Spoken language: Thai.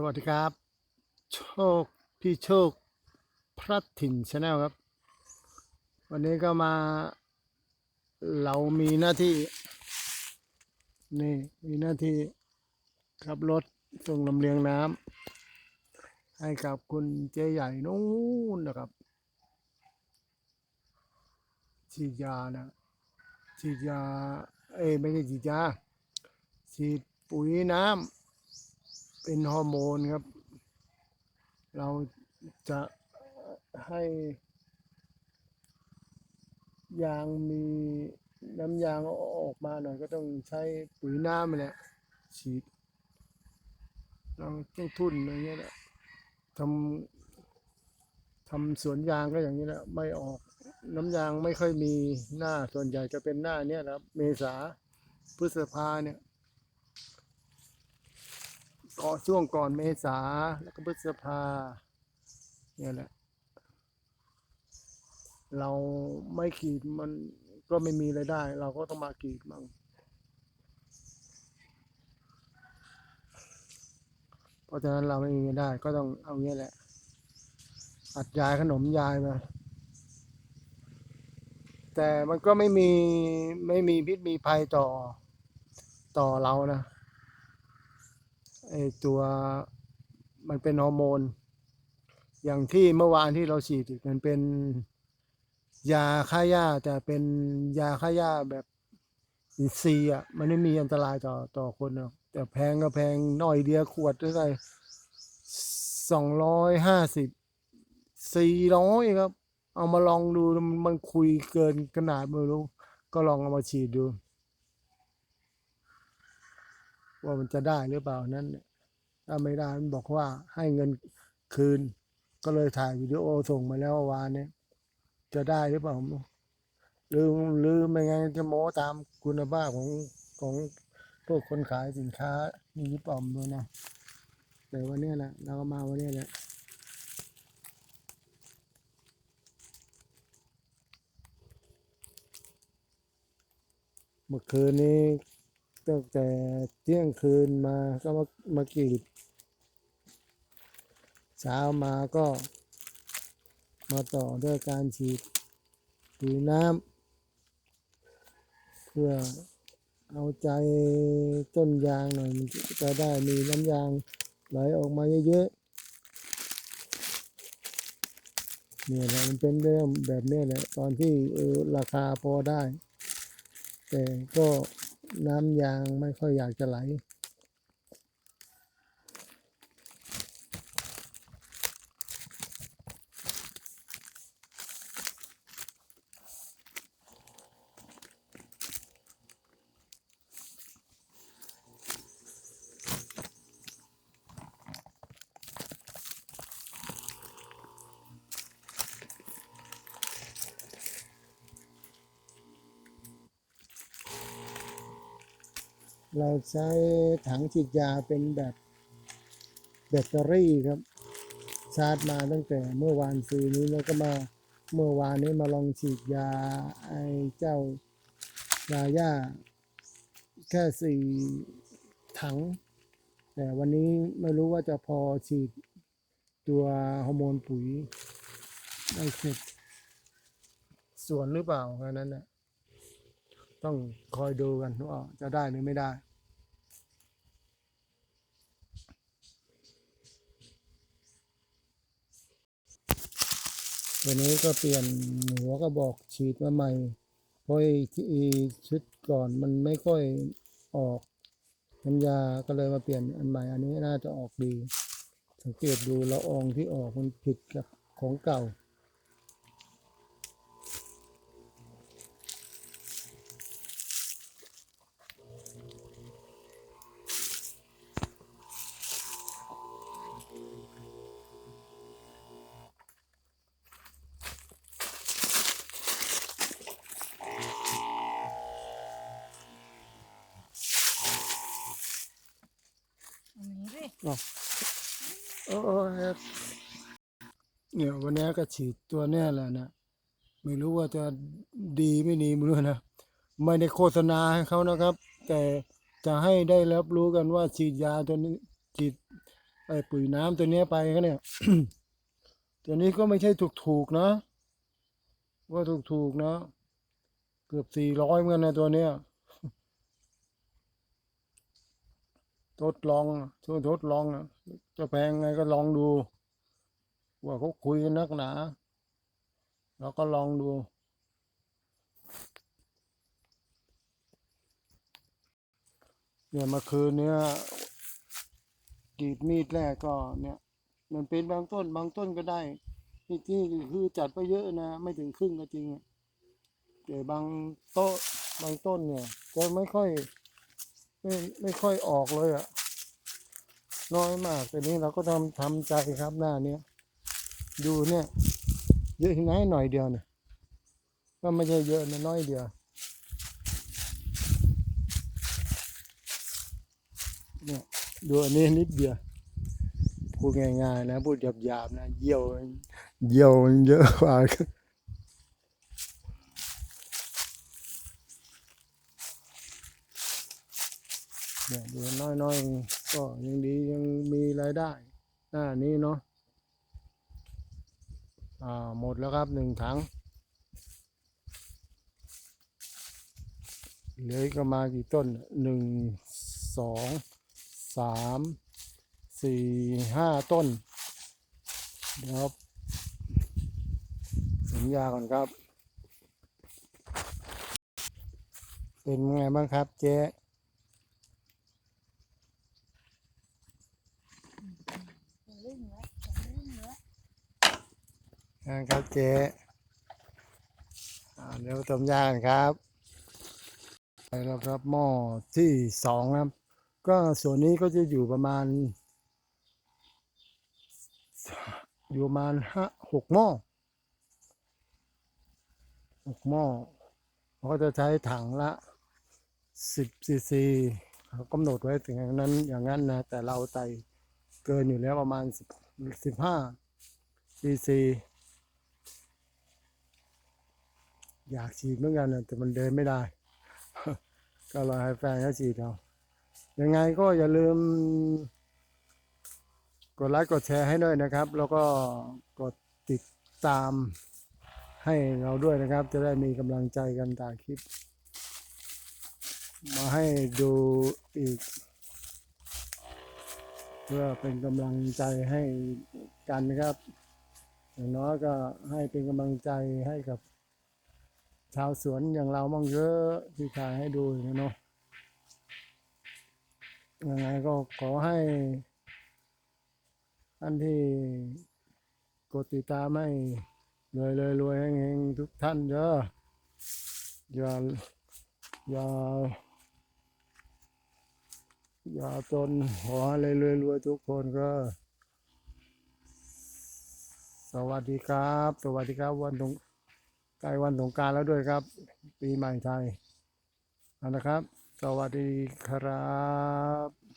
สวัสดีครับ โชคพี่โชคพระถิ่นชาแนลครับ วันนี้ก็มาเรามีหน้าที่ นี่มีหน้าที่ขับรถส่งลำเลียงน้ำให้กับคุณเจ๊ใหญ่นู้นนะครับฉีดยานะฉีดยา เอ้ไม่ใช่ฉีดยาฉีดปุ๋ยน้ำ เป็นฮอร์โมนครับ เราจะให้ยางมีน้ำยางออกมาหน่อยก็ต้องใช้ปุ๋ยน้ำนี่แหละฉีดเราต้องทุ่นอะไรเงี้ยแหละทำทำสวนยางก็อย่างนี้แหละไม่ออกน้ำยางไม่ค่อยมีหน้าส่วนใหญ่จะเป็นหน้าเนี้ยนะครับ เมษาพฤษภาเนี่ย ก็ช่วงก่อนเมษาแล้วก็พฤษภาเนี่ยแหละ เราไม่กรีดมันก็ไม่มีรายได้ เราก็ต้องมากีดมั่งเพราะฉะนั้นเราไม่มีรายได้ ก็ต้องเอาเงี้ยแหละ อัดยายขนมยายมาแต่มันก็ไม่มีไม่มีพิษมีภัยต่อต่อเรานะ ไอตัวมันเป็นฮอร์โมน อย่างที่เมื่อวานที่เราฉีดมันเป็นยาฆ่าหญ้าแต่เป็นยาฆ่าหญ้าแบบอินทรีย์อะมันไม่มีอันตรายต่อต่อคนหรอกแต่แพงก็แพงหน่อยเดียวขวดเท่าไหร่สองร้อยห้าสิบสี่ร้อยครับ เอามาลองดูมันคุยเกินขนาดไม่รู้ ก็ลองเอามาฉีดดู ว่ามันจะได้หรือเปล่านั้นเนี่ยถ้าไม่ได้มันบอกว่าให้เงินคืน ก็เลยถ่ายวิดีโอส่งมาแล้ววานเนี่ยจะได้หรือเปล่าหรือหรือไม่งั้นจะโม้ตามคุณภาพของของพวกคนขายสินค้ามียิปอมด้วยนะแต่วันนี้แหละเราก็มาวันนี้แหละเมื่อคืนนี้ ตั้งแต่เที่ยงคืนมาก็มามากรีดเช้ามาก็ มาต่อด้วยการฉีดปุ๋ยน้ำเพื่อเอาใจต้นยางหน่อยมันจะได้มีน้ำยางไหลออกมาเยอะๆเนี่ยแหละมันเป็นเรื่องแบบนี้แหละตอนที่เออราคาพอได้ แต่ก็ น้ำยางไม่ค่อยอยากจะไหล เราใช้ถังฉีดยาเป็นแบบแบตเตอรี่ครับชาร์จมาตั้งแต่เมื่อวานซื้อนี้แล้วก็มาเมื่อวานนี้มาลองฉีดยาไอเจ้ายาย่าแค่สี่ถัง แต่วันนี้ไม่รู้ว่าจะพอฉีดตัวฮอร์โมนปุ๋ยได้เสร็จส่วนหรือเปล่าแค่นั้นนะต้องคอยดูกันว่าจะได้หรือไม่ได้ ตัวนี้ก็เปลี่ยนหัวกระบอกฉีดมาใหม่เพราะที่ชุดก่อนมันไม่ค่อยออกน้ำยาก็เลยมาเปลี่ยนอันใหม่ อันนี้น่าจะออกดี สังเกตดูละอองที่ออกมันผิดกับของเก่า นนี้โอ้เนี่ยวันนี้ก็ฉีดตัวเนี้แหละนะไม่รู้ว่าจะดีไม่ดีไม่รู้นะไม่ได้โฆษณาให้เขานะครับ แต่จะให้ได้รับรู้กันว่าฉีดยาตัวนี้ฉีดไอ้ปุ๋ยน้ำตัวนี้ไปก็เนี่ย ตัวนี้ก็ไม่ใช่ถูกๆนะ ว่าถูกๆนะ เกือบสี่ร้อยเหมือนกันนะตัวเนี้ย ทดลองช่วยทดลองจะแพงไงก็ลองดู ว่าเขาคุยกันนักหนาเราก็ลองดู เนี่ยเมื่อคืนเนี้ยกรีดมีดแรกก็เนี่ย มันเป็นบางต้นบางต้นก็ได้ที่ที่คือจัดไปเยอะนะ ไม่ถึงครึ่งก็จริงแต่บางโต๊ะบางต้นเนี่ยจะไม่ค่อย ไม่ไม่ค่อยออกเลยอะน้อยมากแต่นี้เราก็ทำทำใจครับหน้าเนี้ยดูเนี่ย เยอะที่ไหนหน่อยเดียวเนี่ยก็ไม่ใช่เยอะนะน้อยเดียวเนี่ยดูอันนี้นิดเดียวพูดง่ายๆนะพูดหยาบๆนะเยี่ยวเยี่ยวมันเยอะกว่า เนี่ยดูน้อยๆ ก็ยังดียังมีรายได้ หน้านี้เนาะอ่าหมดแล้วครับหนึ่งถังเหลือกประมากี่ต้นหนึ่งสองสามสี่ห้าต้นเดี๋ยวสัญญาก่อนครับ เป็นไงบ้างครับเจ๊ ลื่นแล้วลื่นแล้ว นะครับเจ๊อ่าเดี๋ยวต้มยากันครับไปแล้วครับหม้อที่สองครับ ก็ส่วนนี้ก็จะอยู่ประมาณ อยู่ประมาณห้าหกหม้อหกหม้อเขาก็จะใช้ถังละสิบซีซีเขากำหนดไว้ถึงอย่างนั้นอย่างนั้นนะ แต่เราไต่เกินอยู่แล้วประมาณสิบสิบห้าซีซี อยากฉีดเหมือนกันนะแต่มันเดินไม่ได้ ก็รอให้แฟนเขาฉีดเอายังไงก็อย่าลืม กดไลค์กดแชร์ให้ด้วยนะครับ แล้วก็กดติดตามให้เราด้วยนะครับ จะได้มีกำลังใจกันถ่ายคลิป มาให้ดูอีก เพื่อเป็นกำลังใจให้กันนะครับอย่างน้อยก็ให้เป็นกำลังใจให้กับ ชาวสวนอย่างเรามั่งเยอะที่ถ่ายให้ดูนี้เนาะยังไงก็ขอให้ท่านที่กดติดตามให้รวยรวยรวยเฮงๆทุกท่านเด้ออย่าอย่าอย่าจนขอให้รวยรวยทุกคนก็ สวัสดีครับ สวัสดีครับวันตรง ใกล้วันสงการแล้วด้วยครับ ปีใหม่ไทยนะครับ สวัสดีครับ